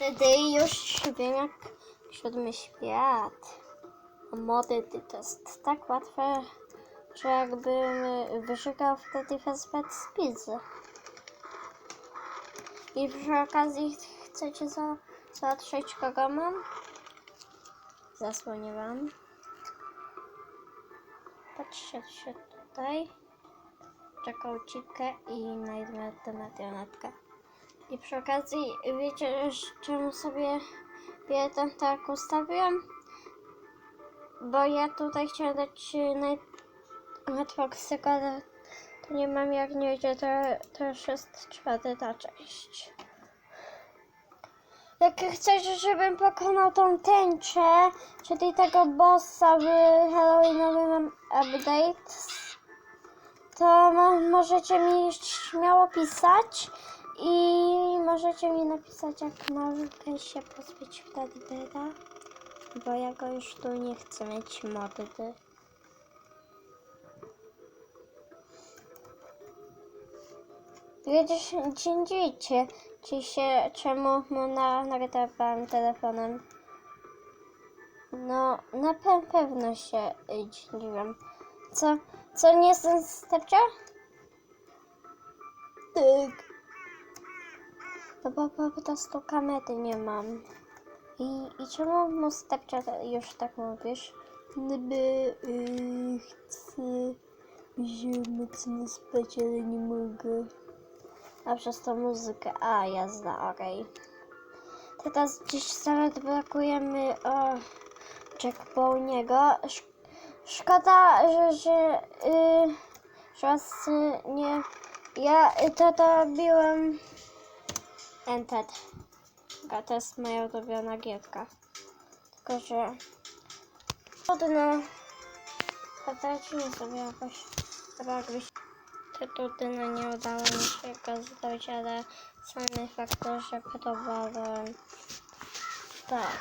Wtedy już wiem jak siódmy świat. Mody to jest tak łatwe, że jakbym wyszukał wtedy wezwać spizy. I przy okazji ch- chcecie za, zatrzeć kogo mam? Zasłonię wam. Patrzcie się tutaj. Czekałcikę i znajdę tę marionetkę. I przy okazji, wiecie, czemu sobie jeden tak ustawiłem? Bo ja tutaj chciałam dać Netflixy, ale to nie mam jak nie idzie, to, to już jest czwarta ta część. Jak chcecie, żebym pokonał tą tęczę, czyli tego bossa w Halloweenowym update, to mo- możecie mi śmiało pisać i możecie mi napisać, jak mogę się pozbyć Freddy'ego, bo ja go już tu nie chcę mieć mody. Widzisz, dziękuję ci się, czemu mu na, nagrywałem telefonem. No, na pe- pewno się y, dziwiłem. Co, co nie jestem stepcia? Tak. Bo po prostu kamery nie mam. I, i czemu mu stepcia ta- już tak mówisz? No bo y, chcę się mocno spać, ale nie mogę. A przez tą muzykę. A, jazda, okej. Teraz gdzieś nawet brakujemy o Jackbowniego. Sz szkoda, że, że, y, że was y, nie... Ja to dobiłem Entered. A to jest moja ulubiona gierka. Tylko, że trudno. Potracimy sobie jakoś jakbyś Tutaj no nie udało mi się go zdobyć, ale samy fakt, że próbowałem. Tak.